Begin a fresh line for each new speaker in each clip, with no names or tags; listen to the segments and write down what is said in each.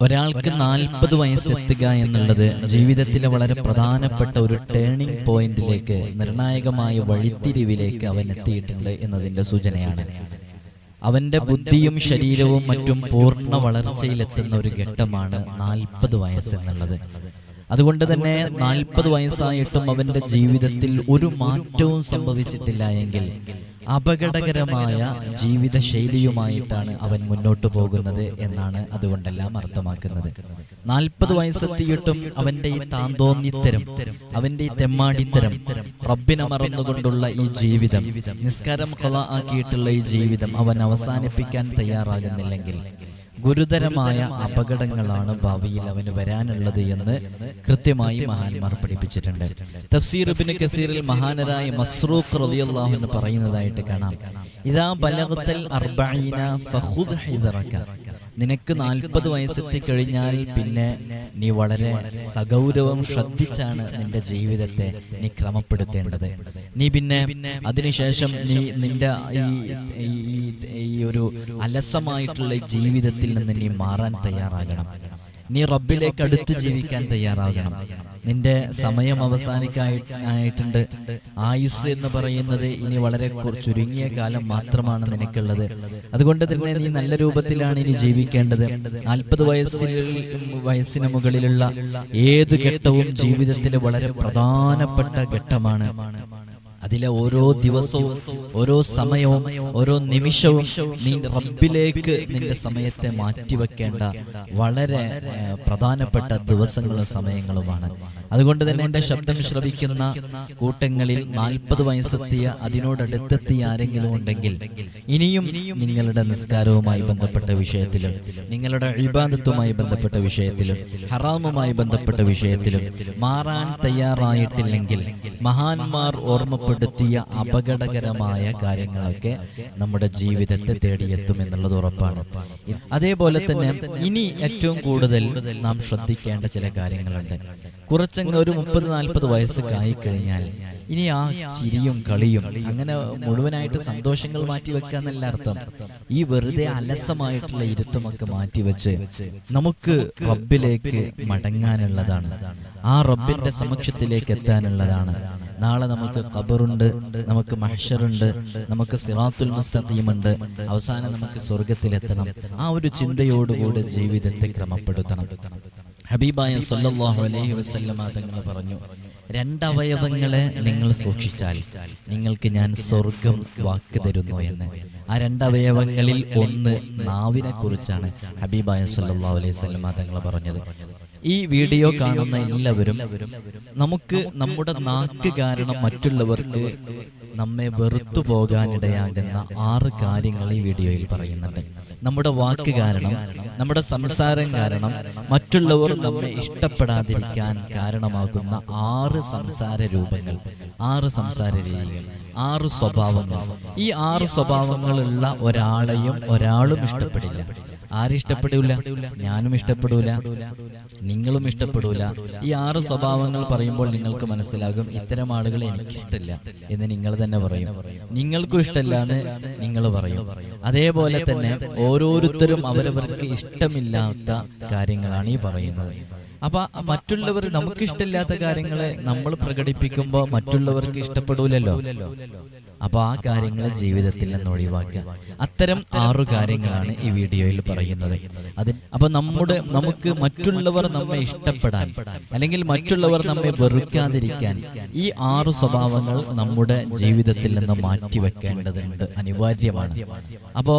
ഒരാൾക്ക് നാൽപ്പത് വയസ്സെത്തുക എന്നുള്ളത് ജീവിതത്തിലെ വളരെ പ്രധാനപ്പെട്ട ഒരു ടേണിംഗ് പോയിന്റിലേക്ക് നിർണായകമായ വഴിത്തിരിവിലേക്ക് അവൻ എത്തിയിട്ടുണ്ട് എന്നതിന്റെ സൂചനയാണ്. അവന്റെ ബുദ്ധിയും ശരീരവും മറ്റും പൂർണ വളർച്ചയിലെത്തുന്ന ഒരു ഘട്ടമാണ് നാൽപ്പത് വയസ്സെന്നുള്ളത് അതുകൊണ്ട് തന്നെ നാൽപ്പത് വയസ്സായിട്ടും അവന്റെ ജീവിതത്തിൽ ഒരു മാറ്റവും സംഭവിച്ചിട്ടില്ല എങ്കിൽ അപകടകരമായ ജീവിത ശൈലിയുമായിട്ടാണ് അവൻ മുന്നോട്ടു പോകുന്നത് എന്നാണ് അതുകൊണ്ടെല്ലാം അർത്ഥമാക്കുന്നത്. നാൽപ്പത് വയസ്സെത്തിയിട്ടും അവന്റെ ഈ താന്തോന്നിത്തരം അവന്റെ ഈ തെമ്മാടിത്തരം റബ്ബിനെ മറന്നുകൊണ്ടുള്ള ഈ ജീവിതം നിസ്കാരം കൊല ആക്കിയിട്ടുള്ള ഈ ജീവിതം അവൻ അവസാനിപ്പിക്കാൻ തയ്യാറാകുന്നില്ലെങ്കിൽ ഗുരുതരമായ അപകടങ്ങളാണ് ഭാവിയിൽ അവന് വരാനുള്ളത് എന്ന് കൃത്യമായി മഹാന്മാർ പഠിപ്പിച്ചിട്ടുണ്ട്. തഫ്സീറുബിന് കസീറിൽ മഹാനരായ മസ്റൂഖ് റളിയല്ലാഹു അൻഹു പറയുന്നതായിട്ട് കാണാം. ഇതാ ബലവത്തൽ അർബഈന ഫഖുദ് ഹിസറക നിനക്ക് നാൽപ്പത് വയസ്സെത്തി കഴിഞ്ഞാൽ പിന്നെ നീ വളരെ സഗൗരവം ശ്രദ്ധിച്ചാണ് നിന്റെ ജീവിതത്തെ നീ ക്രമപ്പെടുത്തേണ്ടത്. നീ പിന്നെ അതിനുശേഷം നീ നിന്റെ ഈ ഒരു അലസമായിട്ടുള്ള ജീവിതത്തിൽ നിന്ന് നീ മാറാൻ തയ്യാറാകണം. നീ റബ്ബിലേക്ക് അടുത്ത് ജീവിക്കാൻ തയ്യാറാകണം. നിന്റെ സമയം അവസാനിക്കായിട്ടുണ്ട് ആയുസ് എന്ന് പറയുന്നത് ഇനി വളരെ ചുരുങ്ങിയ കാലം മാത്രമാണ് നിനക്കുള്ളത്. അതുകൊണ്ട് തന്നെ നീ നല്ല രൂപത്തിലാണ് ഇനി ജീവിക്കേണ്ടത്. നാൽപ്പത് വയസ്സിൽ വയസ്സിന് മുകളിലുള്ള ഏത് ഘട്ടവും ജീവിതത്തിലെ വളരെ പ്രധാനപ്പെട്ട ഘട്ടമാണ്. അതിലെ ഓരോ ദിവസവും ഓരോ സമയവും ഓരോ നിമിഷവും നീ റബ്ബിലേക്ക് നിന്റെ സമയത്തെ മാറ്റിവെക്കേണ്ട വളരെ പ്രധാനപ്പെട്ട ദിവസങ്ങളും സമയങ്ങളുമാണ്. അതുകൊണ്ട് തന്നെ എന്റെ ശബ്ദം ശ്രവിക്കുന്ന കൂട്ടങ്ങളിൽ നാൽപ്പത് വയസ്സെത്തിയ അതിനോടടുത്തെത്തിയ ആരെങ്കിലും ഉണ്ടെങ്കിൽ ഇനിയും നിങ്ങളുടെ നിസ്കാരവുമായി ബന്ധപ്പെട്ട വിഷയത്തിലും നിങ്ങളുടെ ഇബാദത്തുമായി ബന്ധപ്പെട്ട വിഷയത്തിലും ഹറാമുമായി ബന്ധപ്പെട്ട വിഷയത്തിലും മാറാൻ തയ്യാറായിട്ടില്ലെങ്കിൽ മഹാന്മാർ ഓർമ്മപ്പെടുത്തിയ അപകടകരമായ കാര്യങ്ങളൊക്കെ നമ്മുടെ ജീവിതത്തെ തേടിയെത്തും എന്നുള്ളത് ഉറപ്പാണ്. അതേപോലെ തന്നെ ഇനി ഏറ്റവും കൂടുതൽ നാം ശ്രദ്ധിക്കേണ്ട ചില കാര്യങ്ങളുണ്ട്. കുറച്ചങ്ങ് ഒരു മുപ്പത് നാൽപ്പത് വയസ്സൊക്കെ ആയിക്കഴിഞ്ഞാൽ ഇനി ആ ചിരിയും കളിയും അങ്ങനെ മുഴുവനായിട്ട് സന്തോഷങ്ങൾ മാറ്റി വെക്കുക എന്നല്ല അർത്ഥം. ഈ വെറുതെ അലസമായിട്ടുള്ള ഇരുത്തമൊക്കെ മാറ്റിവെച്ച് നമുക്ക് റബ്ബിലേക്ക് മടങ്ങാനുള്ളതാണ്. ആ റബ്ബിന്റെ സമക്ഷത്തിലേക്ക് എത്താനുള്ളതാണ്. നാളെ നമുക്ക് ഖബറുണ്ട് നമുക്ക് മഹ്ഷറുണ്ട് നമുക്ക് സിറാത്തുൽ മുസ്തഖീമുണ്ട്. അവസാനം നമുക്ക് സ്വർഗത്തിലെത്തണം ആ ഒരു ചിന്തയോടുകൂടി ജീവിതത്തെ ക്രമപ്പെടുത്തണം. ഹബീബായ സല്ലല്ലാഹു അലൈഹി വസല്ലമ തങ്ങൾ പറഞ്ഞു രണ്ടവയവങ്ങളെ നിങ്ങൾ സൂക്ഷിച്ചാൽ നിങ്ങൾക്ക് ഞാൻ സ്വർഗം വാക്ക് തരുന്നു എന്ന്. ആ രണ്ടവയവങ്ങളിൽ ഒന്ന് നാവിനെ കുറിച്ചാണ് ഹബീബായ സല്ലല്ലാഹു അലൈഹി വസല്ലമ തങ്ങൾ പറഞ്ഞത്. ഈ വീഡിയോ കാണുന്ന എല്ലാവരും നമുക്ക് നമ്മുടെ നാക്ക് കാരണം മറ്റുള്ളവർക്ക് നമ്മെ വെറുത്തു പോകാനിടയാകുന്ന ആറ് കാര്യങ്ങൾ ഈ വീഡിയോയിൽ പറയുന്നുണ്ട്. നമ്മുടെ വാക്ക് കാരണം നമ്മുടെ സംസാരം കാരണം മറ്റുള്ളവർ നമ്മെ ഇഷ്ടപ്പെടാതിരിക്കാൻ കാരണമാകുന്ന ആറ് സംസാര രൂപങ്ങൾ ആറ് സംസാര രീതികൾ ആറ് സ്വഭാവങ്ങൾ. ഈ ആറ് സ്വഭാവങ്ങളുള്ള ഒരാളെയും ഒരാളും ഇഷ്ടപ്പെടില്ല. ആരിഷ്ടപ്പെടൂല ഞാനും ഇഷ്ടപ്പെടൂല നിങ്ങളും ഇഷ്ടപ്പെടൂല. ഈ ആറ് സ്വഭാവങ്ങൾ പറയുമ്പോൾ നിങ്ങൾക്ക് മനസ്സിലാകും ഇത്തരം ആളുകൾ എനിക്കിഷ്ടമില്ല എന്ന് നിങ്ങൾ തന്നെ പറയും. നിങ്ങൾക്കും ഇഷ്ടമല്ല എന്ന് നിങ്ങൾ പറയും. അതേപോലെ തന്നെ ഓരോരുത്തരും അവരവർക്ക് ഇഷ്ടമില്ലാത്ത കാര്യങ്ങളാണ് ഈ പറയുന്നത്. അപ്പൊ മറ്റുള്ളവർ നമുക്ക് ഇഷ്ടമില്ലാത്ത കാര്യങ്ങളെ നമ്മൾ പ്രകടിപ്പിക്കുമ്പോൾ മറ്റുള്ളവർക്ക് ഇഷ്ടപ്പെടൂലല്ലോ. അപ്പൊ ആ കാര്യങ്ങൾ ജീവിതത്തിൽ നിന്ന് ഒഴിവാക്കുക. അത്തരം ആറു കാര്യങ്ങളാണ് ഈ വീഡിയോയിൽ പറയുന്നത്. അത് അപ്പൊ നമ്മുടെ നമുക്ക് മറ്റുള്ളവർ നമ്മെ ഇഷ്ടപ്പെടാൻ അല്ലെങ്കിൽ മറ്റുള്ളവർ നമ്മെ വെറുക്കാതിരിക്കാൻ ഈ ആറു സ്വഭാവങ്ങൾ നമ്മുടെ ജീവിതത്തിൽ നിന്ന് മാറ്റിവെക്കേണ്ടതുണ്ട്. അനിവാര്യമാണ്. അപ്പോ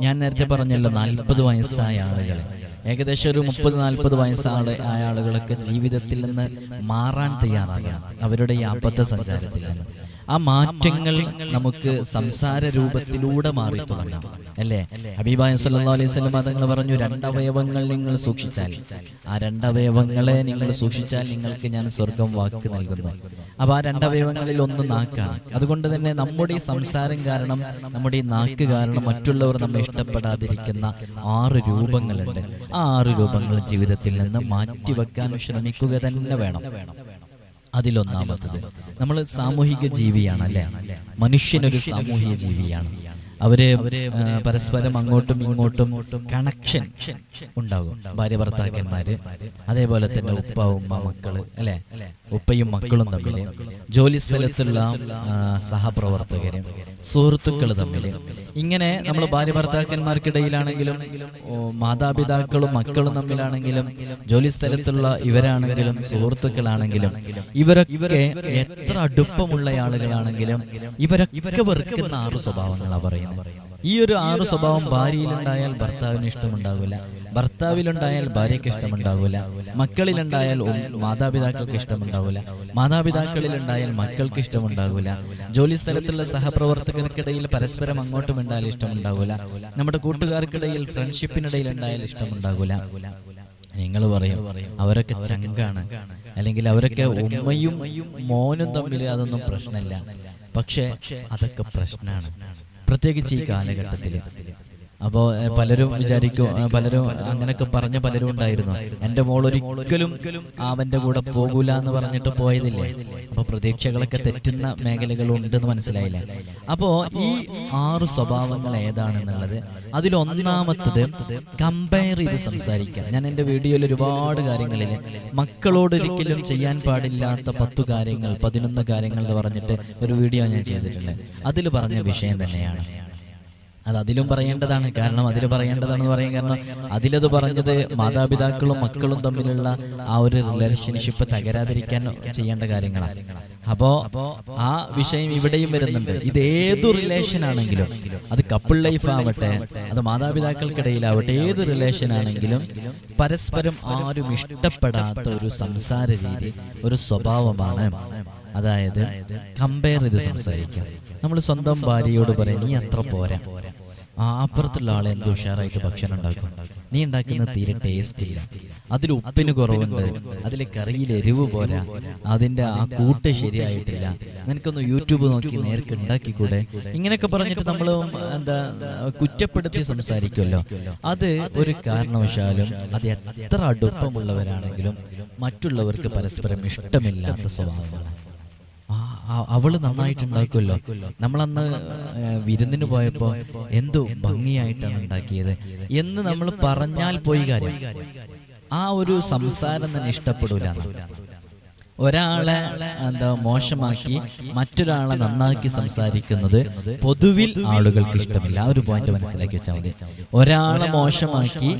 ഞാൻ നേരത്തെ പറഞ്ഞല്ലോ നാൽപ്പത് വയസ്സായ ആളുകളെ. ഏകദേശം ഒരു മുപ്പത് നാൽപ്പത് വയസ്സാൾ ആ ആളുകളൊക്കെ ജീവിതത്തിൽ നിന്ന് മാറാൻ തയ്യാറാകണം. അവരുടെ ഈ അബദ്ധ സഞ്ചാരത്തിൽ നിന്ന്. ആ മാറ്റങ്ങൾ നമുക്ക് സംസാര രൂപത്തിലൂടെ മാറി തുടങ്ങാം. അല്ലേ? ഹബീബായ സല്ലല്ലാഹു അലൈഹി തങ്ങൾ പറഞ്ഞു രണ്ടവയവങ്ങൾ നിങ്ങൾ സൂക്ഷിച്ചാൽ ആ രണ്ടവയവങ്ങളെ നിങ്ങൾ സൂക്ഷിച്ചാൽ നിങ്ങൾക്ക് ഞാൻ സ്വർഗം വാക്ക് നൽകുന്നു. അപ്പൊ ആ രണ്ടവയവങ്ങളിൽ ഒന്ന് നാക്കാണ്. അതുകൊണ്ട് തന്നെ നമ്മുടെ ഈ സംസാരം കാരണം നമ്മുടെ ഈ നാക്ക് കാരണം മറ്റുള്ളവർ നമ്മെ ഇഷ്ടപ്പെടാതിരിക്കുന്ന ആറ് രൂപങ്ങളുണ്ട്. ആ ആറ് രൂപങ്ങൾ ജീവിതത്തിൽ നിന്ന് മാറ്റിവെക്കാൻ ശ്രമിക്കുക തന്നെ വേണം. അതിലൊന്നാമത്തത്. നമ്മൾ സാമൂഹിക ജീവിയാണ് അല്ലെ? മനുഷ്യനൊരു സാമൂഹിക ജീവിയാണ്. അവർ പരസ്പരം അങ്ങോട്ടും ഇങ്ങോട്ടും കണക്ഷൻ ഉണ്ടാകും. ഭാര്യ ഭർത്താക്കന്മാര് അതേപോലെ തന്നെ ഉപ്പ ഉമ്മ മക്കൾ അല്ലെ? ഉപ്പയും മക്കളും തമ്മിൽ ജോലി സ്ഥലത്തുള്ള സഹപ്രവർത്തകര് സുഹൃത്തുക്കൾ തമ്മിൽ ഇങ്ങനെ നമ്മൾ ഭാര്യ ഭർത്താക്കന്മാർക്കിടയിലാണെങ്കിലും മാതാപിതാക്കളും മക്കളും തമ്മിലാണെങ്കിലും ജോലി സ്ഥലത്തുള്ള ഇവരാണെങ്കിലും സുഹൃത്തുക്കളാണെങ്കിലും ഇവരൊക്കെ എത്ര അടുപ്പമുള്ള ആളുകളാണെങ്കിലും ഇവരൊക്കെ വെറുക്കുന്ന ആറ് സ്വഭാവങ്ങളാണ് പറയുന്നത്. ഈ ഒരു ആറ് സ്വഭാവം ഭാര്യയിലുണ്ടായാൽ ഭർത്താവിന് ഇഷ്ടമുണ്ടാകില്ല ഭർത്താവിലുണ്ടായാൽ ഭാര്യയ്ക്ക് ഇഷ്ടമുണ്ടാകില്ല മക്കളിലുണ്ടായാൽ മാതാപിതാക്കൾക്ക് ഇഷ്ടമുണ്ടാകില്ല മാതാപിതാക്കളിലുണ്ടായാൽ മക്കൾക്ക് ഇഷ്ടമുണ്ടാകില്ല ജോലി സ്ഥലത്തുള്ള സഹപ്രവർത്തകർക്കിടയിൽ പരസ്പരം അങ്ങോട്ടും ഉണ്ടായാൽ ഇഷ്ടമുണ്ടാകില്ല നമ്മുടെ കൂട്ടുകാർക്കിടയിൽ ഫ്രണ്ട്ഷിപ്പിനിടയിൽ ഉണ്ടായാൽ ഇഷ്ടമുണ്ടാകില്ല നിങ്ങൾ പറയും അവരൊക്കെ ചങ്കാണ്. അല്ലെങ്കിൽ അവരൊക്കെ ഉമ്മയും മോനും തമ്മിൽ അതൊന്നും പ്രശ്നമില്ല പക്ഷെ അതൊക്കെ പ്രശ്നമാണ് പ്രത്യേകിച്ച് ഈ കാലഘട്ടത്തിൽ അപ്പോൾ പലരും വിചാരിക്കും പലരും അങ്ങനെയൊക്കെ പറഞ്ഞ പലരും ഉണ്ടായിരുന്നു. എന്റെ മോൾ ഒരിക്കലും അവന്റെ കൂടെ പോകൂല എന്ന് പറഞ്ഞിട്ട് പോയതില്ലേ? അപ്പൊ പ്രതീക്ഷകളൊക്കെ തെറ്റുന്ന മേഖലകൾ ഉണ്ടെന്ന് മനസ്സിലായില്ലേ? അപ്പോ ഈ ആറ് സ്വഭാവങ്ങൾ ഏതാണെന്നുള്ളത് അതിലൊന്നാമത്തത് കമ്പയർ ചെയ്ത് സംസാരിക്കാം ഞാൻ എന്റെ വീഡിയോയിൽ ഒരുപാട് കാര്യങ്ങളിൽ മക്കളോട് ഒരിക്കലും ചെയ്യാൻ പാടില്ലാത്ത പത്തു കാര്യങ്ങൾ പതിനൊന്ന് കാര്യങ്ങൾ എന്ന് പറഞ്ഞിട്ട് ഒരു വീഡിയോ ഞാൻ ചെയ്തിട്ടുണ്ട്. അതിൽ പറഞ്ഞ വിഷയം തന്നെയാണ്. അത് അതിലും പറയേണ്ടതാണ്. കാരണം അതിൽ പറയേണ്ടതാണെന്ന് പറയാൻ കാരണം അതിലത് പറഞ്ഞത് മാതാപിതാക്കളും മക്കളും തമ്മിലുള്ള ആ ഒരു റിലേഷൻഷിപ്പ് തകരാതിരിക്കാൻ ചെയ്യേണ്ട കാര്യങ്ങളാണ്. അപ്പോ ആ വിഷയം ഇവിടെയും വരുന്നുണ്ട്. ഇത് ഏതു റിലേഷൻ ആണെങ്കിലും അത് കപ്പിൾ ലൈഫ് ആവട്ടെ അത് മാതാപിതാക്കൾക്കിടയിലാവട്ടെ ഏത് റിലേഷൻ ആണെങ്കിലും പരസ്പരം ആരും ഇഷ്ടപ്പെടാത്ത ഒരു സംസാര രീതി ഒരു സ്വഭാവമാണ്. അതായത് കമ്പയർ ചെയ്ത് സംസാരിക്കാം. നമ്മൾ സ്വന്തം ഭാര്യയോട് പറയാം നീ അത്ര പോരാ. ആ അപ്പുറത്തുള്ള ആളെ എന്ത് ഉഷാറായിട്ട് ഭക്ഷണം ഉണ്ടാക്കും. നീ ഉണ്ടാക്കുന്ന തീരെ ടേസ്റ്റ് ഇല്ല. അതിൽ ഉപ്പിന് കുറവുണ്ട്. അതിൽ കറിയിൽ എരിവ് പോരാ. അതിന്റെ ആ കൂട്ട് ശരിയായിട്ടില്ല. നിനക്കൊന്ന് യൂട്യൂബ് നോക്കി നേർക്ക് ഉണ്ടാക്കിക്കൂടെ? ഇങ്ങനെയൊക്കെ പറഞ്ഞിട്ട് നമ്മൾ എന്താ കുറ്റപ്പെടുത്തി സംസാരിക്കുമല്ലോ അത് ഒരു കാരണവശാലും അത് എത്ര അടുപ്പമുള്ളവരാണെങ്കിലും മറ്റുള്ളവർക്ക് പരസ്പരം ഇഷ്ടമില്ലാത്ത സ്വഭാവമാണ്. അവൾ നന്നായിട്ടുണ്ടാക്കുമല്ലോ. നമ്മളന്ന് വിരുന്നിന് പോയപ്പോ എന്തോ ഭംഗിയായിട്ടാണ് ഉണ്ടാക്കിയത് എന്ന് നമ്മൾ പറഞ്ഞാൽ പോയി കാര്യം. ആ ഒരു സംസാരം തന്നെ ഇഷ്ടപ്പെടൂല ഒരാളെ എന്താ മോശമാക്കി മറ്റൊരാളെ നന്നാക്കി സംസാരിക്കുന്നത് പൊതുവിൽ ആളുകൾക്ക് ഇഷ്ടമില്ല. ആ ഒരു പോയിന്റ് മനസ്സിലാക്കി വെച്ചാൽ മതി. ഒരാളെ മോശമാക്കി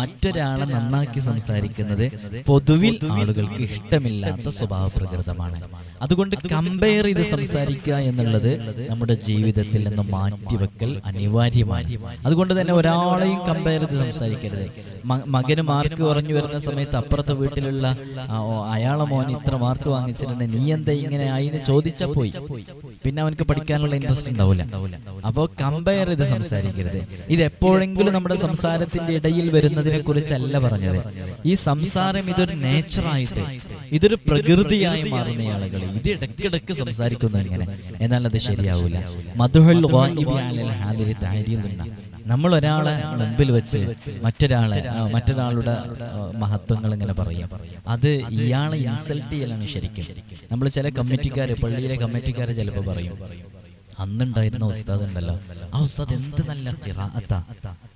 മറ്റൊരാളെ നന്നാക്കി സംസാരിക്കുന്നത് പൊതുവിൽ ആളുകൾക്ക് ഇഷ്ടമില്ലാത്ത സ്വഭാവ പ്രകൃതമാണ് അതുകൊണ്ട് കമ്പയർ ചെയ്ത് സംസാരിക്കുക എന്നുള്ളത് നമ്മുടെ ജീവിതത്തിൽ നിന്ന് മാറ്റിവെക്കൽ അനിവാര്യമാണ്. അതുകൊണ്ട് തന്നെ ഒരാളെയും കമ്പയർ ചെയ്ത് സംസാരിക്കരുത്. മകന് മാർക്ക് കുറഞ്ഞു വരുന്ന സമയത്ത് അപ്പുറത്തെ വീട്ടിലുള്ള അയാളെ മോൻ ഇത്ര മാർക്ക് വാങ്ങിച്ചിട്ടുണ്ട്. നീ എന്താ ഇങ്ങനെ ആയി എന്ന് ചോദിച്ചാ പോയി. പിന്നെ അവനക്ക് പഠിക്കാനുള്ള ഇൻട്രസ്റ്റ് ഉണ്ടാവില്ല അപ്പോൾ കമ്പയർ ചെയ്ത് സംസാരിക്കരുത്. ഇത് എപ്പോഴെങ്കിലും നമ്മുടെ സംസാരത്തിന്റെ ഇടയിൽ വരുന്നതിനെ കുറിച്ചല്ല പറഞ്ഞത്. ഈ സംസാരം ഇതൊരു നേച്ചറായിട്ട് ഇതൊരു പ്രകൃതിയായി മാറുന്ന ആളുകൾ ഇത് ഇടയ്ക്കിടയ്ക്ക് സംസാരിക്കുന്നു ഇങ്ങനെ. എന്നാൽ അത് ശരിയാവൂല. മധുഹൽ. നമ്മൾ ഒരാളെ മുമ്പിൽ വെച്ച് മറ്റൊരാളെ മറ്റൊരാളുടെ മഹത്വങ്ങൾ ഇങ്ങനെ പറയും. അത് ഇയാളെ ഇൻസൾട്ട് ചെയ്യലാണ് ശരിക്കും. നമ്മൾ ചില കമ്മിറ്റിക്കാര് പള്ളിയിലെ കമ്മിറ്റിക്കാര് ചിലപ്പോൾ പറയും. അന്നുണ്ടായിരുന്ന ഉസ്താദ് ഉണ്ടല്ലോ. ആ ഉസ്താദ് എന്ത് നല്ല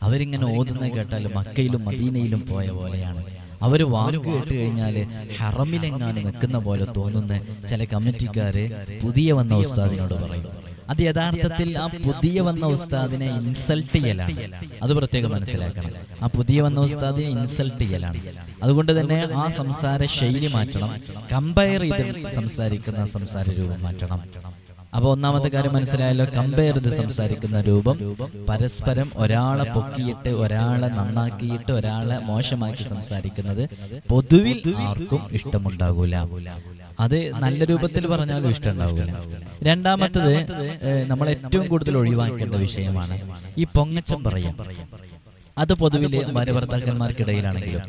അവരിങ്ങനെ ഓതുന്ന കേട്ടാൽ മക്കയിലും മദീനയിലും പോയ പോലെയാണ്. അവർ വാക്ക് കേട്ട് കഴിഞ്ഞാൽ ഹറമിലെങ്ങാനും നിൽക്കുന്ന പോലെ തോന്നുന്ന. ചില കമ്മിറ്റിക്കാർ പുതിയ വന്ന ഉസ്താദിനോട് പറയും. അത് യഥാർത്ഥത്തിൽ ആ പുതിയ വന്ന ഉസ്താദിനെ ഇൻസൾട്ട് ചെയ്യലാണ്. അത് പ്രത്യേകം മനസ്സിലാക്കണം. ആ പുതിയ വന്ന ഉസ്താദിനെ ഇൻസൾട്ട് ചെയ്യലാണ്. അതുകൊണ്ട് തന്നെ ആ സംസാര ശൈലി മാറ്റണം. കമ്പയർ ചെയ്ത് സംസാരിക്കുന്ന സംസാര രൂപം മാറ്റണം. അപ്പൊ ഒന്നാമത്തെ കാര്യം മനസ്സിലായല്ലോ. കമ്പയർ ചെയ്ത് സംസാരിക്കുന്ന രൂപം പരസ്പരം ഒരാളെ പൊക്കിയിട്ട് ഒരാളെ നന്നാക്കിയിട്ട് ഒരാളെ മോശമാക്കി സംസാരിക്കുന്നത് പൊതുവിൽ ആർക്കും ഇഷ്ടമുണ്ടാകൂല. അത് നല്ല രൂപത്തിൽ പറഞ്ഞാലും ഇഷ്ടമുണ്ടാവില്ല രണ്ടാമത്തത് നമ്മൾ ഏറ്റവും കൂടുതൽ ഒഴിവാക്കേണ്ട വിഷയമാണ് ഈ പൊങ്ങച്ചം പറയാം. അത് പൊതുവിൽ ഭാര്യ ഭർത്താക്കന്മാർക്കിടയിലാണെങ്കിലും.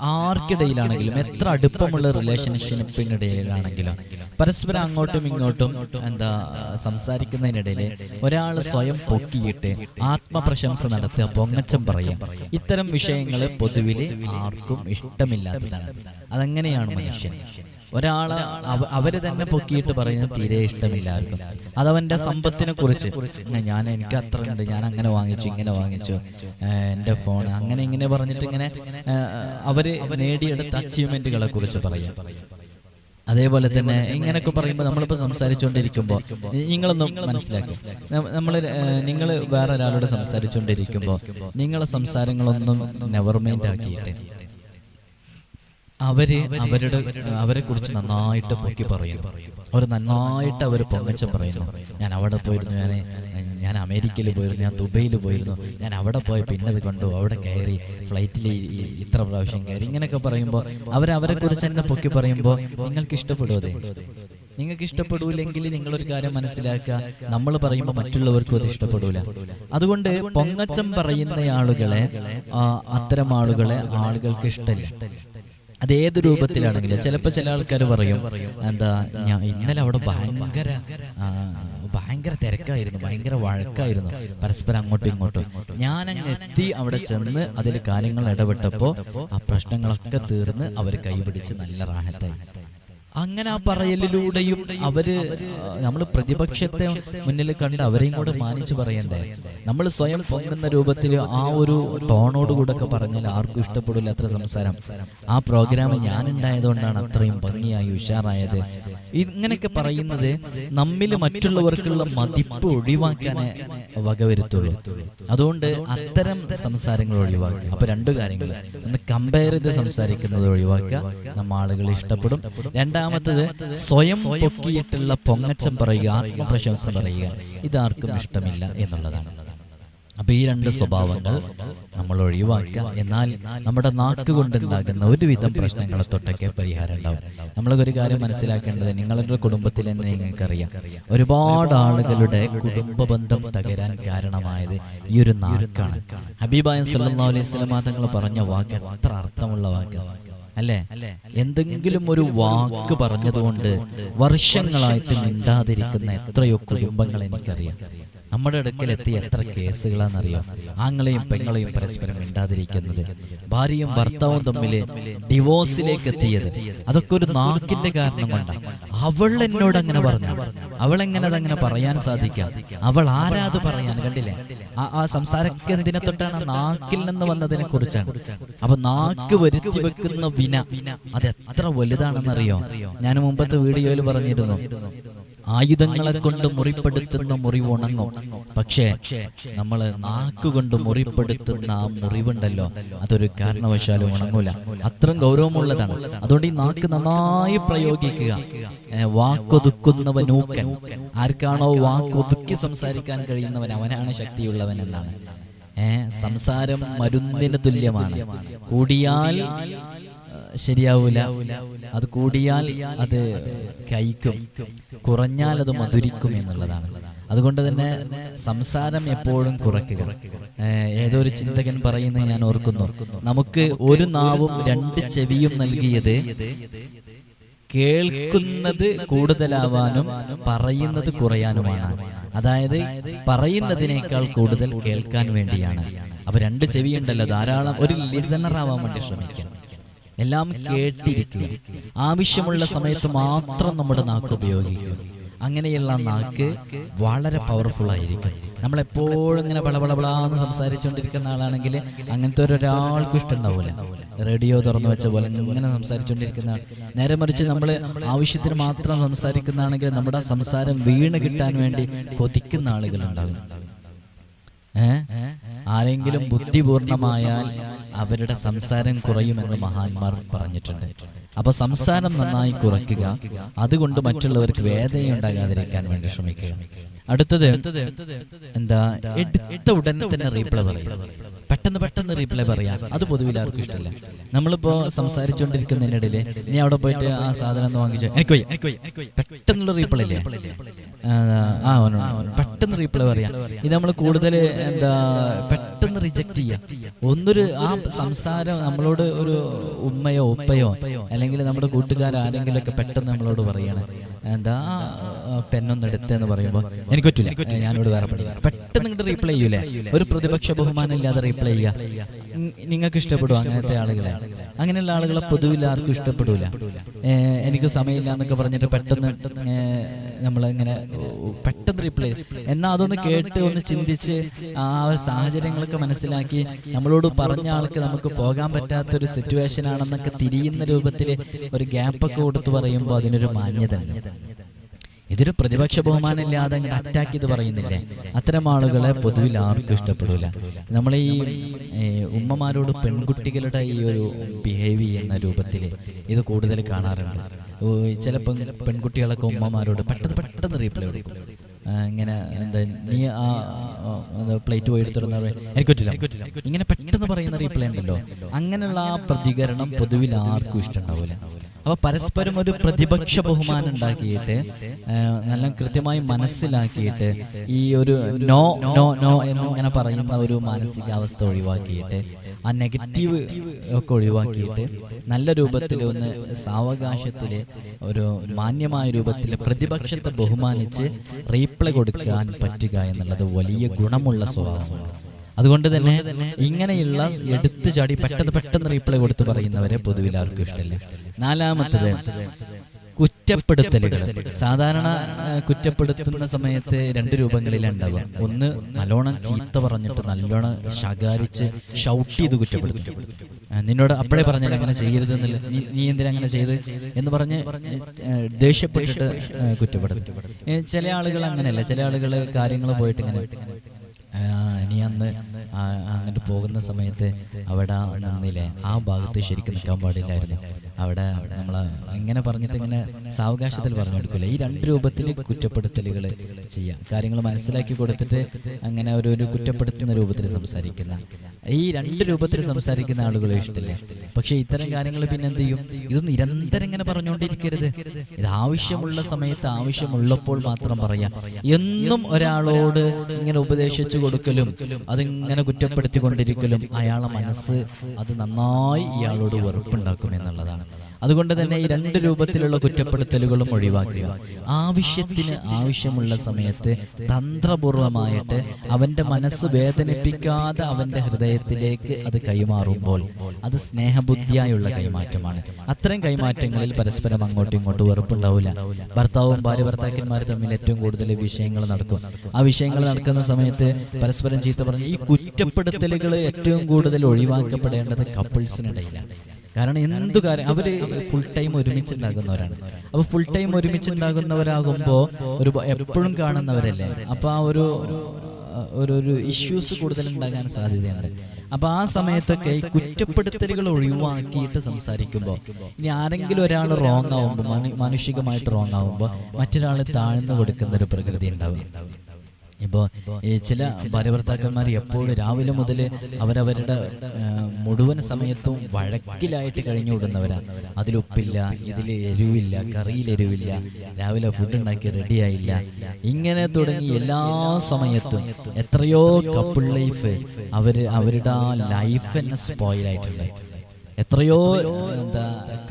ആർക്കിടയിലാണെങ്കിലും എത്ര അടുപ്പമുള്ള റിലേഷൻഷിപ്പിനിടയിലാണെങ്കിലും പരസ്പരം അങ്ങോട്ടും ഇങ്ങോട്ടും എന്താ സംസാരിക്കുന്നതിനിടയിൽ ഒരാൾ സ്വയം പൊക്കിയിട്ട് ആത്മപ്രശംസ നടത്തുക പൊങ്ങച്ചം പറയാം. ഇത്തരം വിഷയങ്ങൾ പൊതുവിൽ ആർക്കും ഇഷ്ടമില്ലാത്തതാണ്. അതെങ്ങനെയാണ് മനുഷ്യൻ. ഒരാളെ അവ- അവർ തന്നെ പൊക്കിയിട്ട് പറയുന്നത് തീരെ ഇഷ്ടമില്ല ആർക്കും. അതവന്റെ സമ്പത്തിനെ കുറിച്ച് ഞാൻ എനിക്ക് അത്ര ഉണ്ട്. ഞാൻ അങ്ങനെ വാങ്ങിച്ചു ഇങ്ങനെ വാങ്ങിച്ചു. എന്റെ ഫോൺ അങ്ങനെ ഇങ്ങനെ പറഞ്ഞിട്ട് ഇങ്ങനെ അവർ നേടിയെടുത്ത അച്ചീവ്മെന്റുകളെ കുറിച്ച് പറയാം. അതേപോലെ തന്നെ ഇങ്ങനെയൊക്കെ പറയുമ്പോൾ നമ്മളിപ്പോൾ സംസാരിച്ചുകൊണ്ടിരിക്കുമ്പോൾ നിങ്ങളൊന്നും മനസ്സിലാക്കും. നമ്മൾ നിങ്ങൾ വേറെ ഒരാളോട് സംസാരിച്ചുകൊണ്ടിരിക്കുമ്പോൾ നിങ്ങളെ സംസാരങ്ങളൊന്നും നെവർ മൈൻഡ് ആക്കിയിട്ട്. അവർ അവരുടെ അവരെ കുറിച്ച് നന്നായിട്ട് പൊക്കി പറയുന്നു. അവർ നന്നായിട്ട് അവർ പൊങ്ങച്ചം പറയുന്നു. ഞാൻ അവിടെ പോയിരുന്നു ഞാൻ ഞാൻ അമേരിക്കയിൽ പോയിരുന്നു ഞാൻ ദുബൈയിൽ പോയിരുന്നു. ഞാൻ അവിടെ പോയി പിന്നെ അത് കണ്ടു അവിടെ കയറി ഫ്ലൈറ്റിൽ ഇത്ര പ്രാവശ്യം കയറി. ഇങ്ങനെയൊക്കെ പറയുമ്പോൾ അവർ അവരെ കുറിച്ച് തന്നെ പൊക്കി പറയുമ്പോൾ നിങ്ങൾക്ക് ഇഷ്ടപ്പെടുവതേ നിങ്ങൾക്ക് ഇഷ്ടപ്പെടൂലെങ്കിൽ നിങ്ങളൊരു കാര്യം മനസ്സിലാക്കുക. നമ്മൾ പറയുമ്പോൾ മറ്റുള്ളവർക്കും അത് ഇഷ്ടപ്പെടൂല. അതുകൊണ്ട് പൊങ്ങച്ചം പറയുന്ന ആളുകളെ അത്തരം ആളുകളെ ആളുകൾക്ക് ഇഷ്ടമില്ല അത് ഏത് രൂപത്തിലാണെങ്കിലും ചിലപ്പോൾ ചില ആൾക്കാർ പറയും എന്താ ഞാൻ ഇന്നലെ അവിടെ ഭയങ്കര ഭയങ്കര തിരക്കായിരുന്നു ഭയങ്കര വഴക്കായിരുന്നു പരസ്പരം അങ്ങോട്ടും ഇങ്ങോട്ടും. ഞാൻ അങ്ങ് എത്തി അവിടെ ചെന്ന് അതിൽ കാര്യങ്ങൾ ഇടപെട്ടപ്പോൾ ആ പ്രശ്നങ്ങളൊക്കെ തീർന്ന് അവർ കൈപിടിച്ച് നല്ല റാഹത്തായി. അങ്ങനെ ആ പറയലിലൂടെയും അവർ നമ്മൾ പ്രതിപക്ഷത്തെ മുന്നിൽ കണ്ട് അവരെയും കൂടെ മാനിച്ച് പറയണ്ടേ? നമ്മൾ സ്വയം പൊങ്ങുന്ന രൂപത്തിൽ ആ ഒരു ടോണോടുകൂടെ ഒക്കെ പറഞ്ഞാൽ ആർക്കും ഇഷ്ടപ്പെടില്ല അത്ര സംസാരം. ആ പ്രോഗ്രാം ഞാൻ ഉണ്ടായതുകൊണ്ടാണ് അത്രയും ഭംഗിയായി ഉഷാറായത്. ഇങ്ങനെയൊക്കെ പറയുന്നത് നമ്മിൽ മറ്റുള്ളവർക്കുള്ള മതിപ്പ് ഒഴിവാക്കാനേ വകവരുത്തുള്ളൂ അതുകൊണ്ട് അത്തരം സംസാരങ്ങൾ ഒഴിവാക്കുക. അപ്പൊ രണ്ടു കാര്യങ്ങൾ. ഒന്ന് കമ്പയർ ചെയ്ത് സംസാരിക്കുന്നത് ഒഴിവാക്കുക. നമ്മൾ ആളുകൾ ഇഷ്ടപ്പെടും. രണ്ടാമത്തത് സ്വയം പൊക്കിയിട്ടുള്ള പൊങ്ങച്ചം പറയുക ആത്മപ്രശംസ പറയുക. ഇതാർക്കും ഇഷ്ടമില്ല എന്നുള്ളതാണ്. അപ്പൊ ഈ രണ്ട് സ്വഭാവങ്ങൾ നമ്മൾ ഒഴിവാക്കുക. എന്നാൽ നമ്മുടെ നാക്ക് കൊണ്ടുണ്ടാകുന്ന ഒരുവിധം പ്രശ്നങ്ങളെ തൊട്ടൊക്കെ പരിഹാരം ഉണ്ടാവും. നമ്മളൊരു ഒരു കാര്യം മനസ്സിലാക്കേണ്ടത് നിങ്ങളുടെ കുടുംബത്തിൽ തന്നെ നിങ്ങൾക്കറിയാം. ഒരുപാട് ആളുകളുടെ കുടുംബ ബന്ധം തകരാൻ കാരണമായത് ഈ ഒരു നാക്കാണ്. ഹബീബായ സല്ലാ അലൈഹി വസല്ലമ തങ്ങൾ പറഞ്ഞ വാക്ക് എത്ര അർത്ഥമുള്ള വാക്ക്. അല്ലേ? എന്തെങ്കിലും ഒരു വാക്ക് പറഞ്ഞതുകൊണ്ട് വർഷങ്ങളായിട്ട് മിണ്ടാതിരിക്കുന്ന എത്രയോ കുടുംബങ്ങൾ എനിക്കറിയാം. നമ്മുടെ അടുക്കൽ എത്തിയ എത്ര കേസുകളാണെന്നറിയാം? ആങ്ങളെയും പെങ്ങളെയും പരസ്പരം മിണ്ടാതിരിക്കുന്നത് ഭാര്യയും ഭർത്താവും തമ്മിൽ ഡിവോഴ്സിലേക്ക് എത്തിയത്. അതൊക്കെ ഒരു നാക്കിന്റെ കാരണം കൊണ്ടാണ് അവൾ എന്നോട് അങ്ങനെ പറഞ്ഞു. അവൾ എങ്ങനെ അതങ്ങനെ പറയാൻ സാധിക്കാം? അവൾ ആരാത് പറയാൻ? കണ്ടില്ലേ? ആ ആ സംസാരക്കെന്തിനെ തൊട്ടാണ്? നാക്കിൽ നിന്ന് വന്നതിനെ കുറിച്ചാണ്. അപ്പൊ നാക്ക് വരുത്തി വെക്കുന്ന വിന അത് എത്ര വലുതാണെന്നറിയോ? ഞാൻ മുമ്പത്തെ വീഡിയോയിൽ പറഞ്ഞിരുന്നു. ആയുധങ്ങളെ കൊണ്ട് മുറിപ്പെടുത്തുന്ന മുറിവുണങ്ങും പക്ഷേ നമ്മൾ നാക്കുകൊണ്ട് മുറിപ്പെടുത്തുന്ന ആ മുറിവുണ്ടല്ലോ. അതൊരു കാരണവശാലും ഉണങ്ങൂല. അത്രയും ഗൗരവമുള്ളതാണ്. അതുകൊണ്ട് ഈ നാക്ക് നന്നായി പ്രയോഗിക്കുക. വാക്കൊതുക്കുന്നവൻ വാക്കൊതുക്കുന്നവനൂക്കൻ. ആർക്കാണോ വാക്കൊതുക്കി സംസാരിക്കാൻ കഴിയുന്നവൻ അവനാണ് ശക്തിയുള്ളവൻ എന്നാണ്. സംസാരം മരുന്നിന് തുല്യമാണ്. കൂടിയാൽ ശരിയാവൂല. അത് കൂടിയാൽ അത് കൈക്കും കുറഞ്ഞാൽ അത് മധുരിക്കും എന്നുള്ളതാണ്. അതുകൊണ്ട് തന്നെ സംസാരം എപ്പോഴും കുറയ്ക്കുക. ഏതൊരു ഏതോ ഒരു ചിന്തകൻ പറയുന്നത് ഞാൻ ഓർക്കുന്നു. നമുക്ക് ഒരു നാവും രണ്ട് ചെവിയും നൽകിയത് കേൾക്കുന്നത് കൂടുതലാവാനും പറയുന്നത് കുറയാനുമാണ്. അതായത് പറയുന്നതിനേക്കാൾ കൂടുതൽ കേൾക്കാൻ വേണ്ടിയാണ്. അപ്പൊ രണ്ട് ചെവിയുണ്ടല്ലോ. ധാരാളം ഒരു ലിസണർ ആവാൻ വേണ്ടി ശ്രമിക്കാം. എല്ലാം കേട്ടിരിക്കുക. ആവശ്യമുള്ള സമയത്ത് മാത്രം നമ്മുടെ നാക്ക് ഉപയോഗിക്കുക. അങ്ങനെയുള്ള നാക്ക് വളരെ പവർഫുൾ ആയിരിക്കും. നമ്മളെപ്പോഴും ഇങ്ങനെ ബളബളബളാന്ന് സംസാരിച്ചുകൊണ്ടിരിക്കുന്ന ആളാണെങ്കിൽ അങ്ങനത്തെ ഒരാൾക്കും ഇഷ്ടമുണ്ടാവില്ല റേഡിയോ തുറന്നു വെച്ച പോലെ ഇങ്ങനെ സംസാരിച്ചുകൊണ്ടിരിക്കുന്ന നേരെ മറിച്ച് നമ്മൾ ആവശ്യത്തിന് മാത്രം സംസാരിക്കുന്നതാണെങ്കിൽ നമ്മുടെ സംസാരം വീണ് കിട്ടാൻ വേണ്ടി കൊതിക്കുന്ന ആളുകളുണ്ടാകും. ഏ? ആരെങ്കിലും ബുദ്ധിപൂർണമായാൽ അവരുടെ സംസാരം കുറയുമെന്ന് മഹാന്മാർ പറഞ്ഞിട്ടുണ്ട്. അപ്പൊ സംസാരം നന്നായി കുറയ്ക്കുക. അതുകൊണ്ട് മറ്റുള്ളവർക്ക് വേദനയുണ്ടാകാതിരിക്കാൻ വേണ്ടി ശ്രമിക്കുക. അടുത്തത് എന്താ? എടുത്ത ഉടനെ തന്നെ റീപ്ലൈ പറയുക. പെട്ടെന്ന് പെട്ടെന്ന് റീപ്ലൈ പറയാം അത് പൊതുവിൽ ആർക്കും ഇഷ്ടമല്ല. നമ്മളിപ്പോ സംസാരിച്ചുകൊണ്ടിരിക്കുന്നതിനിടയിൽ നീ അവിടെ പോയിട്ട് ആ സാധനം ഒന്ന് വാങ്ങിച്ചു? എനിക്ക് പെട്ടെന്നുള്ള റീപ്ലൈ ഇല്ലേ? ആ പെട്ടെന്ന് റീപ്ലൈ പറയാം. ഇത് നമ്മൾ കൂടുതൽ എന്താ പെട്ടെന്ന് റിജക്ട് റിജക്റ്റ് ചെയ്യുക ഒന്നൊരു ആ സംസാരം നമ്മളോട് ഒരു ഉമ്മയോ ഉപ്പയോ അല്ലെങ്കിൽ നമ്മുടെ കൂട്ടുകാർ ആരെങ്കിലും ഒക്കെ പെട്ടെന്ന് നമ്മളോട് പറയാണ്. എന്താ ആ, പെണ്ണൊന്ന് എടുത്തെന്ന് പറയുമ്പോൾ എനിക്ക് പറ്റില്ല ഞാനിവിടെ വേറെ പഠിക്കാം പെട്ടെന്ന് ഇങ്ങോട്ട് റീപ്ലൈ ചെയ്യൂലേ? ഒരു പ്രതിപക്ഷ ബഹുമാനം ഇല്ലാതെ റീപ്ലൈ ചെയ്യുക നിങ്ങൾക്ക് ഇഷ്ടപ്പെടും അങ്ങനത്തെ ആളുകളെ? അങ്ങനെയുള്ള ആളുകളെ പൊതുവിൽ ആർക്കും ഇഷ്ടപ്പെടൂല. എനിക്ക് സമയമില്ല എന്നൊക്കെ പറഞ്ഞിട്ട് പെട്ടെന്ന് നമ്മളിങ്ങനെ പെട്ടെന്ന് റിപ്ലൈ എന്നാൽ അതൊന്ന് കേട്ട് ഒന്ന് ചിന്തിച്ച് ആ സാഹചര്യങ്ങളൊക്കെ മനസ്സിലാക്കി നമ്മളോട് പറഞ്ഞ ആൾക്ക് നമുക്ക് പോകാൻ പറ്റാത്തൊരു സിറ്റുവേഷൻ ആണെന്നൊക്കെ തിരിയുന്ന രൂപത്തിൽ ഒരു ഗ്യാപ്പൊക്കെ കൊടുത്തു പറയുമ്പോൾ അതിനൊരു മാന്യത ഇതൊരു പ്രതിപക്ഷ ബഹുമാനം ഇല്ലാതെ അങ്ങോട്ട് അറ്റാക്ക് ചെയ്ത് പറയുന്നില്ലേ? അത്തരം ആളുകളെ പൊതുവിൽ ആർക്കും ഇഷ്ടപ്പെടില്ല നമ്മൾ ഈ ഉമ്മമാരോട് പെൺകുട്ടികളുടെ ഈ ഒരു ബിഹേവ് ചെയ്യുന്ന രൂപത്തിൽ ഇത് കൂടുതൽ കാണാറുണ്ട്. ഓ, ചില പെൺകുട്ടികളൊക്കെ ഉമ്മമാരോട് പെട്ടെന്ന് പെട്ടെന്ന് റീപ്ലൈ കൊടുക്കും. ഇങ്ങനെ എന്താ നീ ആ പ്ലേറ്റ് പോയി എടുത്തിടുന്ന എനിക്ക് പറ്റില്ല ഇങ്ങനെ പെട്ടെന്ന് പറയുന്ന റീപ്ലേ ഉണ്ടല്ലോ. അങ്ങനെയുള്ള ആ പ്രതികരണം പൊതുവിൽ ആർക്കും ഇഷ്ടമുണ്ടാവില്ല അപ്പൊ പരസ്പരം ഒരു പ്രതിപക്ഷ ബഹുമാനം ഉണ്ടാക്കിയിട്ട് നല്ല കൃത്യമായി മനസ്സിലാക്കിയിട്ട് ഈ ഒരു നോ നോ നോ എന്നിങ്ങനെ പറയുന്ന ഒരു മാനസികാവസ്ഥ ഒഴിവാക്കിയിട്ട് ആ നെഗറ്റീവ് ഒക്കെ ഒഴിവാക്കിയിട്ട് നല്ല രൂപത്തിൽ ഒന്ന് സാവകാശത്തിൽ ഒരു മാന്യമായ രൂപത്തിൽ പ്രതിപക്ഷത്തെ ബഹുമാനിച്ച് റീപ്ലൈ കൊടുക്കാൻ പറ്റുക എന്നുള്ളത് വലിയ ഗുണമുള്ള സ്വഭാവമാണ്. അതുകൊണ്ട് തന്നെ ഇങ്ങനെയുള്ള എടുത്തു ചാടി പെട്ടെന്ന് പെട്ടെന്ന് റീപ്ലൈ കൊടുത്ത് പറയുന്നവരെ പൊതുവിൽ ആർക്കും ഇഷ്ടമില്ല നാലാമത്തത് കുറ്റപ്പെടുത്തലുകൾ. സാധാരണ കുറ്റപ്പെടുത്തുന്ന സമയത്ത് രണ്ട് രൂപങ്ങളിലുണ്ടാവുക ഒന്ന് നല്ലോണം ചീത്ത പറഞ്ഞിട്ട് നല്ലോണം ശകാരിച്ച് ഷൗട്ട് ചെയ്ത് കുറ്റപ്പെടുത്തും നിന്നോട് അപ്പോഴേ പറഞ്ഞില്ല അങ്ങനെ ചെയ്യരുതെന്നില്ല നീ നീ എന്തിനാ അങ്ങനെ ചെയ്ത് എന്ന് പറഞ്ഞ് ദേഷ്യപ്പെട്ടിട്ട് കുറ്റപ്പെടുത്തും ചില ആളുകൾ അങ്ങനെയല്ല. ചില ആളുകൾ കാര്യങ്ങൾ പോയിട്ട് ഇങ്ങനെ ആ, നീ അന്ന് അങ്ങോട്ട് പോകുന്ന സമയത്ത് അവിടെ നിന്നില്ലേ? ആ ഭാഗത്ത് ശരിക്കും നിൽക്കാൻ പാടില്ലായിരുന്നു. അവിടെ നമ്മൾ ഇങ്ങനെ പറഞ്ഞിട്ട് ഇങ്ങനെ സാവകാശത്തിൽ പറഞ്ഞു കൊടുക്കില്ല ഈ രണ്ട് രൂപത്തിൽ കുറ്റപ്പെടുത്തലുകൾ ചെയ്യാം. കാര്യങ്ങൾ മനസ്സിലാക്കി കൊടുത്തിട്ട് അങ്ങനെ ഒരു ഒരു കുറ്റപ്പെടുത്തുന്ന രൂപത്തിൽ സംസാരിക്കുന്ന ഈ രണ്ട് രൂപത്തിൽ സംസാരിക്കുന്ന ആളുകളെ ഇഷ്ടമില്ല പക്ഷെ ഇത്തരം കാര്യങ്ങൾ പിന്നെ എന്ത് ചെയ്യും? ഇത് നിരന്തരം ഇങ്ങനെ പറഞ്ഞുകൊണ്ടിരിക്കരുത്. ഇത് ആവശ്യമുള്ള സമയത്ത് ആവശ്യമുള്ളപ്പോൾ മാത്രം പറയാം. എന്നും ഒരാളോട് ഇങ്ങനെ ഉപദേശിച്ചു കൊടുക്കലും അതിങ്ങനെ കുറ്റപ്പെടുത്തിക്കൊണ്ടിരിക്കലും അയാളെ മനസ്സ് അത് നന്നായി ഇയാളോട് വെറുപ്പുണ്ടാക്കും എന്നുള്ളതാണ്. അതുകൊണ്ട് തന്നെ ഈ രണ്ട് രൂപത്തിലുള്ള കുറ്റപ്പെടുത്തലുകളും ഒഴിവാക്കുക. ആവശ്യത്തിന് ആവശ്യമുള്ള സമയത്ത് തന്ത്രപൂർവമായിട്ട് അവന്റെ മനസ്സ് വേദനിപ്പിക്കാതെ അവന്റെ ഹൃദയത്തിലേക്ക് അത് കൈമാറുമ്പോൾ അത് സ്നേഹബുദ്ധിയായുള്ള കൈമാറ്റമാണ്. അത്തരം കൈമാറ്റങ്ങളിൽ പരസ്പരം അങ്ങോട്ടും ഇങ്ങോട്ടും വെറുപ്പുണ്ടാവില്ല. ഭർത്താവും ഭാര്യ ഭർത്താക്കന്മാർ തമ്മിൽ ഏറ്റവും കൂടുതൽ വിഷയങ്ങൾ നടക്കും. ആ വിഷയങ്ങൾ നടക്കുന്ന സമയത്ത് പരസ്പരം ചീത്ത പറഞ്ഞ് ഈ കുറ്റപ്പെടുത്തലുകൾ ഏറ്റവും കൂടുതൽ ഒഴിവാക്കപ്പെടേണ്ടത് കപ്പിൾസിനിടയിലാണ് കാരണം എന്തു കാര്യം? അവർ ഫുൾ ടൈം ഒരുമിച്ചുണ്ടാകുന്നവരാണ് അപ്പൊ ഫുൾ ടൈം ഒരുമിച്ചുണ്ടാകുന്നവരാകുമ്പോ ഒരു എപ്പോഴും കാണുന്നവരല്ലേ? അപ്പൊ ആ ഒരു ഒരു ഒരു ഇഷ്യൂസ് കൂടുതൽ ഉണ്ടാകാൻ സാധ്യതയുണ്ട്. അപ്പൊ ആ സമയത്തൊക്കെ ഈ കുറ്റപ്പെടുത്തലുകൾ ഒഴിവാക്കിയിട്ട് സംസാരിക്കുമ്പോൾ ഇനി ആരെങ്കിലും ഒരാൾ റോങ് ആവുമ്പോൾ മാനുഷികമായിട്ട് റോങ് ആവുമ്പോൾ മറ്റൊരാൾ താഴ്ന്നു കൊടുക്കുന്ന ഒരു പ്രകൃതി ഉണ്ടാവുക ഇപ്പോൾ ഈ ചില ഭാര്യഭർത്താക്കന്മാർ എപ്പോഴും രാവിലെ മുതൽ അവരവരുടെ മുഴുവൻ സമയത്തും വഴക്കിലായിട്ട് കഴിഞ്ഞു വിടുന്നവരാ. അതിലുപ്പില്ല ഇതിൽ എരിവില്ല കറിയിൽ എരിവില്ല രാവിലെ ഫുഡ് ഉണ്ടാക്കി റെഡിയായില്ല ഇങ്ങനെ തുടങ്ങി എല്ലാ സമയത്തും എത്രയോ കപ്പിൾ ലൈഫ് അവർ അവരുടെ ആ ലൈഫ് തന്നെ സ്പോയിലായിട്ടുണ്ട് എത്രയോ എന്താ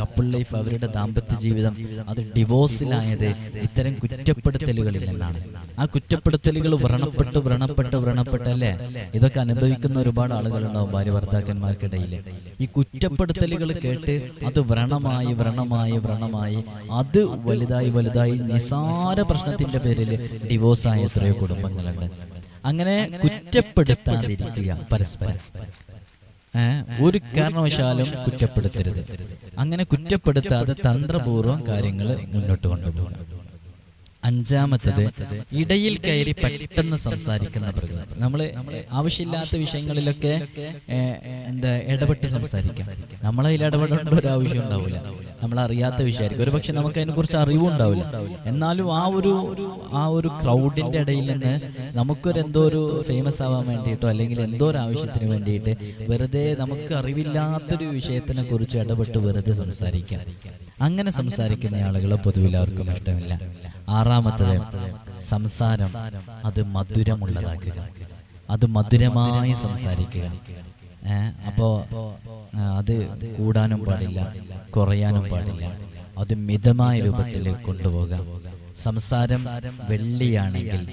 കപ്പിൾ ലൈഫ് അവരുടെ ദാമ്പത്യ ജീവിതം അത് ഡിവോഴ്സിലായത് ഇത്തരം കുറ്റപ്പെടുത്തലുകളിൽ നിന്നാണ് ആ കുറ്റപ്പെടുത്തലുകൾ വ്രണപ്പെട്ട് വ്രണപ്പെട്ട് വ്രണപ്പെട്ടല്ലേ ഇതൊക്കെ അനുഭവിക്കുന്ന ഒരുപാട് ആളുകളുണ്ടാവും ഭാര്യ ഭർത്താക്കന്മാർക്കിടയിൽ ഈ കുറ്റപ്പെടുത്തലുകൾ കേട്ട് അത് വ്രണമായി വ്രണമായി വ്രണമായി അത് വലുതായി വലുതായി നിസാര പ്രശ്നത്തിന്റെ പേരിൽ ഡിവോഴ്സായ എത്രയോ കുടുംബങ്ങളുണ്ട്. അങ്ങനെ കുറ്റപ്പെടുത്താതിരിക്കുക പരസ്പരം. ഒരു കാരണവശാലും കുറ്റപ്പെടുത്തരുത്. അങ്ങനെ കുറ്റപ്പെടുത്താതെ തന്ത്രപൂർവം കാര്യങ്ങൾ മുന്നോട്ട് കൊണ്ടുപോകണം അഞ്ചാമത്തത് ഇടയിൽ കയറി പെട്ടെന്ന് സംസാരിക്കുന്ന പ്രകൃതി. നമ്മൾ ആവശ്യമില്ലാത്ത വിഷയങ്ങളിലൊക്കെ എന്താ ഇടപെട്ട് സംസാരിക്കാം. നമ്മളതിൽ ഇടപെടേണ്ട ഒരു ആവശ്യം ഉണ്ടാവില്ല. നമ്മൾ അറിയാത്ത വിഷയമായിരിക്കും. ഒരുപക്ഷെ നമുക്ക് അതിനെക്കുറിച്ച് അറിവും ഉണ്ടാവില്ല എന്നാലും ആ ഒരു ആ ഒരു ക്രൗഡിന്റെ ഇടയിൽ നിന്ന് നമുക്കൊരു എന്തോ ഒരു ഫേമസ് ആവാൻ വേണ്ടിയിട്ടോ അല്ലെങ്കിൽ എന്തോ ഒരു ആവശ്യത്തിന് വേണ്ടിയിട്ട് വെറുതെ നമുക്ക് അറിവില്ലാത്തൊരു വിഷയത്തിനെ കുറിച്ച് ഇടപെട്ട് വെറുതെ സംസാരിക്കാം. അങ്ങനെ സംസാരിക്കുന്ന ആളുകളെ പൊതുവിൽ ആർക്കും ഇഷ്ടമില്ല. ആറാമത്തത് സംസാരം അത് മധുരമുള്ളതാക്കുക. അത് മധുരമായി സംസാരിക്കുക. അപ്പോ അത് കൂടാനും പാടില്ല കുറയാനും പാടില്ല. അത് മിതമായ രൂപത്തിൽ കൊണ്ടുപോകാം. സംസാരം വെള്ളിയാണെങ്കിൽ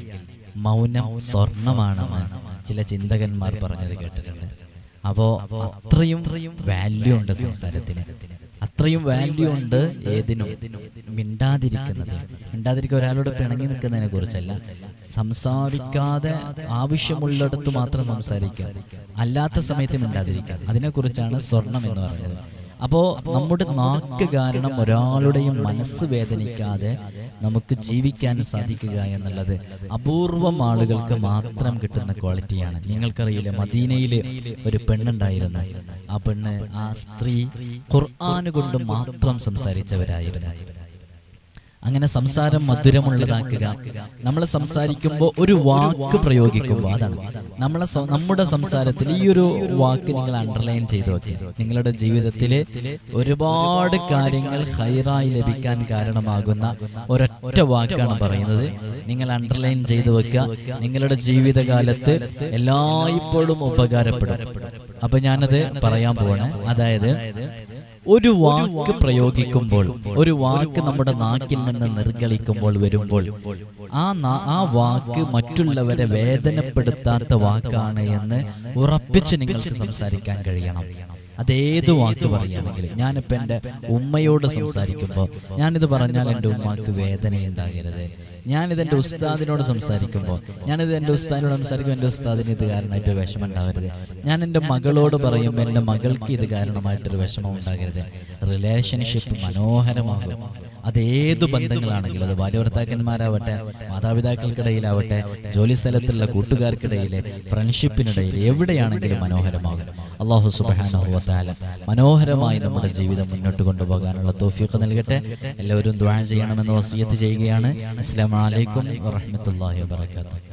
മൗനം സ്വർണമാണെന്ന് ചില ചിന്തകന്മാർ പറഞ്ഞത് കേട്ടിട്ടുണ്ട്. അപ്പോ അത്രയും വാല്യൂ ഉണ്ട് സംസാരത്തിന്. അത്രയും വാല്യൂ ഉണ്ട് ഏതിനും. മിണ്ടാതിരിക്കുന്നത്. മിണ്ടാതിരിക്കുക ഒരാളോട് പിണങ്ങി നിൽക്കുന്നതിനെ കുറിച്ചല്ല സംസാരിക്കാതെ ആവശ്യമുള്ളിടത്ത് മാത്രം സംസാരിക്കുക. അല്ലാത്ത സമയത്ത് മിണ്ടാതിരിക്കുക. അതിനെക്കുറിച്ചാണ് സ്വർണം എന്ന് പറഞ്ഞത് അപ്പോ നമ്മുടെ നാക്ക് കാരണം ഒരാളുടെയും മനസ്സ് വേദനിക്കാതെ നമുക്ക് ജീവിക്കാൻ സാധിക്കുക എന്നുള്ളത് അപൂർവം ആളുകൾക്ക് മാത്രം കിട്ടുന്ന ക്വാളിറ്റിയാണ്. നിങ്ങൾക്കറിയില്ല മദീനയിൽ ഒരു പെണ്ണുണ്ടായിരുന്നു. ആ പെണ്ണ് ആ സ്ത്രീ ഖുർആൻ കൊണ്ട് മാത്രം സംസാരിച്ചവരായിരുന്നു. അങ്ങനെ സംസാരം മധുരമുള്ളതാക്കുക. നമ്മൾ സംസാരിക്കുമ്പോൾ ഒരു വാക്ക് പ്രയോഗിക്കുമ്പോൾ അതാണ്. നമ്മളെ നമ്മുടെ സംസാരത്തിൽ ഈ ഒരു വാക്ക് നിങ്ങൾ അണ്ടർലൈൻ ചെയ്തു വെക്കുക. നിങ്ങളുടെ ജീവിതത്തിൽ ഒരുപാട് കാര്യങ്ങൾ ഹൈറായി ലഭിക്കാൻ കാരണമാകുന്ന ഒരൊറ്റ വാക്കാണ് പറയുന്നത്. നിങ്ങൾ അണ്ടർലൈൻ ചെയ്തു വെക്കുക. നിങ്ങളുടെ ജീവിതകാലത്ത് എല്ലായ്പ്പോഴും ഉപകാരപ്പെടും. അപ്പൊ ഞാനത് പറയാൻ പോവാണ്. അതായത് ഒരു വാക്ക് പ്രയോഗിക്കുമ്പോൾ ഒരു വാക്ക് നമ്മുടെ നാക്കിൽ നിന്ന് നിർഗളിക്കുമ്പോൾ വരുമ്പോൾ ആ ആ വാക്ക് മറ്റുള്ളവരെ വേദനപ്പെടുത്താത്ത വാക്കാണ് എന്ന് ഉറപ്പിച്ച് നിങ്ങൾക്ക് സംസാരിക്കാൻ കഴിയണം. അതേത് വാക്ക് പറയുകയാണെങ്കിലും ഞാനിപ്പോൾ എന്റെ ഉമ്മയോട് സംസാരിക്കുമ്പോൾ ഞാനിത് പറഞ്ഞാൽ എന്റെ ഉമ്മക്ക് വേദനയുണ്ടാകരുത്. ഞാനിത് എന്റെ ഉസ്താദിനോട് സംസാരിക്കുമ്പോൾ ഞാനിത് എന്റെ ഉസ്താദിനോട് സംസാരിക്കുമ്പോൾ എന്റെ ഉസ്താദിന് ഇത് കാരണമായിട്ട് വിഷമം ഉണ്ടാകരുത് ഞാൻ എന്റെ മകളോട് പറയുമ്പോൾ എന്റെ മകൾക്ക് ഇത് കാരണമായിട്ടൊരു വിഷമം ഉണ്ടാകരുത് റിലേഷൻഷിപ്പ് മനോഹരമാകും. അത് ഏതു ബന്ധങ്ങളാണെങ്കിലും അത് ഭാര്യഭർത്താക്കന്മാരാവട്ടെ മാതാപിതാക്കൾക്കിടയിലാവട്ടെ ജോലി സ്ഥലത്തുള്ള കൂട്ടുകാർക്കിടയിൽ ഫ്രണ്ട്ഷിപ്പിനിടയിൽ എവിടെയാണെങ്കിലും മനോഹരമാകും. അള്ളാഹു സുബാനുഭവത്താല മനോഹരമായി നമ്മുടെ ജീവിതം മുന്നോട്ട് കൊണ്ടുപോകാനുള്ള തോഫിയൊക്കെ നൽകട്ടെ. എല്ലാവരും ദ്വാഴ ചെയ്യണമെന്ന് വസിയത്ത് ചെയ്യുകയാണ്. അസ്സാം വലൈക്കും വാഹമത്തല്ലാഹി വാബർക്കാത്തു